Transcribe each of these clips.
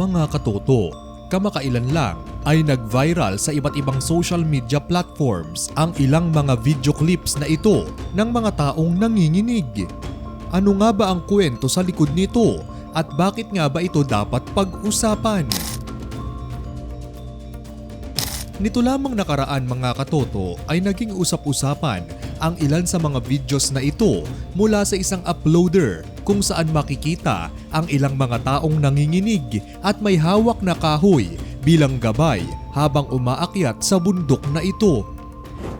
Mga katoto, kamakailan lang ay nag-viral sa iba't ibang social media platforms ang ilang mga video clips na ito ng mga taong nanginginig. Ano nga ba ang kwento sa likod nito at bakit nga ba ito dapat pag-usapan? Nito lamang nakaraan mga katoto ay naging usap-usapan ang ilan sa mga videos na ito mula sa isang uploader kung saan makikita ang ilang mga taong nanginginig at may hawak na kahoy bilang gabay habang umaakyat sa bundok na ito.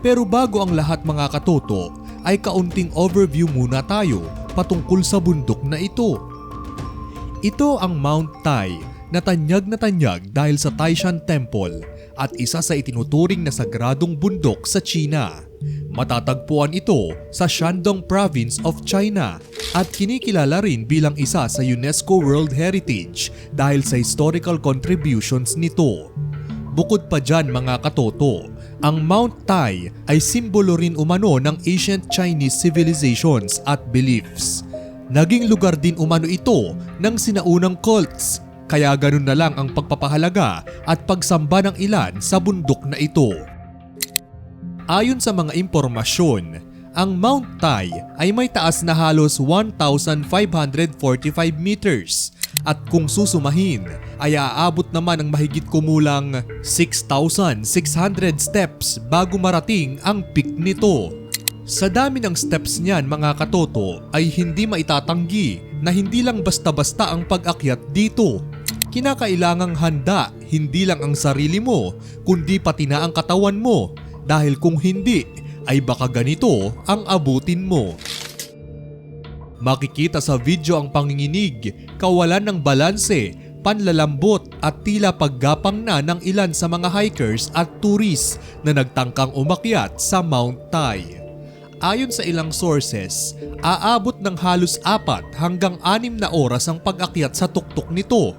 Pero bago ang lahat mga katoto ay kaunting overview muna tayo patungkol sa bundok na ito. Ito ang Mount Tai na tanyag na tanyag dahil sa Taishan Temple at isa sa itinuturing na sagradong bundok sa China. Matatagpuan ito sa Shandong Province of China at kinikilala rin bilang isa sa UNESCO World Heritage dahil sa historical contributions nito. Bukod pa dyan mga katoto, ang Mount Tai ay simbolo rin umano ng ancient Chinese civilizations at beliefs. Naging lugar din umano ito ng sinaunang cults kaya ganun na lang ang pagpapahalaga at pagsamba ng ilan sa bundok na ito. Ayon sa mga impormasyon, ang Mount Tai ay may taas na halos 1,545 meters at kung susumahin ay aabot naman ang mahigit kumulang 6,600 steps bago marating ang peak nito. Sa dami ng steps niyan mga katoto ay hindi maitatanggi na hindi lang basta-basta ang pag-akyat dito. Kinakailangang handa hindi lang ang sarili mo kundi pati na ang katawan mo dahil kung hindi ay baka ganito ang abutin mo. Makikita sa video ang panginginig, kawalan ng balanse, panlalambot at tila paggapang na ng ilan sa mga hikers at tourists na nagtangkang umakyat sa Mount Tai. Ayon sa ilang sources, aabot ng halos apat hanggang anim na oras ang pag-akyat sa tuktok nito.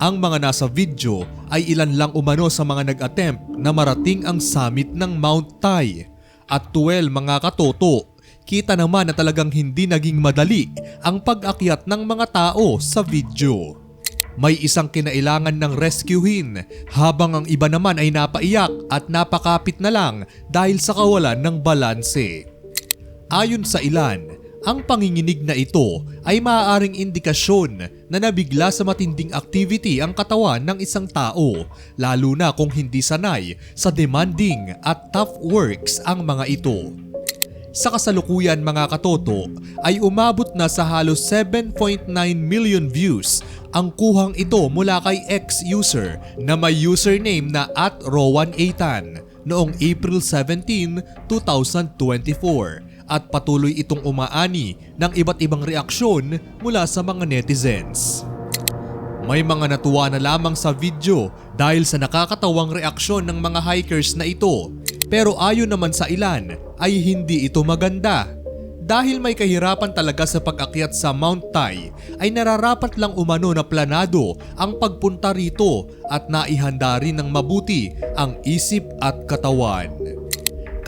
Ang mga nasa video ay ilan lang umano sa mga nag-attempt na marating ang summit ng Mount Tai. At 12 mga katoto, kita naman na talagang hindi naging madali ang pag-akyat ng mga tao sa video. May isang kinailangan ng rescuehin habang ang iba naman ay napaiyak at napakapit na lang dahil sa kawalan ng balanse. Ayon sa ilan, ang panginginig na ito ay maaaring indikasyon na nabigla sa matinding activity ang katawan ng isang tao, lalo na kung hindi sanay sa demanding at tough works ang mga ito. Sa kasalukuyan mga katoto ay umabot na sa halos 7.9 million views ang kuhang ito mula kay ex-user na may username na at Rowan8tan noong April 17, 2024 at patuloy itong umaani ng iba't ibang reaksyon mula sa mga netizens. May mga natuwa na lamang sa video dahil sa nakakatawang reaksyon ng mga hikers na ito pero ayon naman sa ilan ay hindi ito maganda. Dahil may kahirapan talaga sa pag-akyat sa Mount Tai ay nararapat lang umano na planado ang pagpunta rito at naihanda rin ng mabuti ang isip at katawan.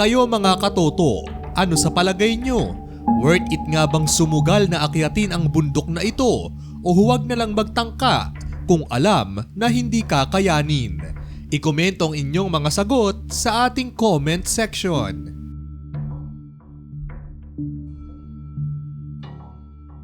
Kayo mga katoto, ano sa palagay nyo? Worth it nga bang sumugal na akyatin ang bundok na ito o huwag na lang magtangka kung alam na hindi kakayanin? Ikomento ang inyong mga sagot sa ating comment section.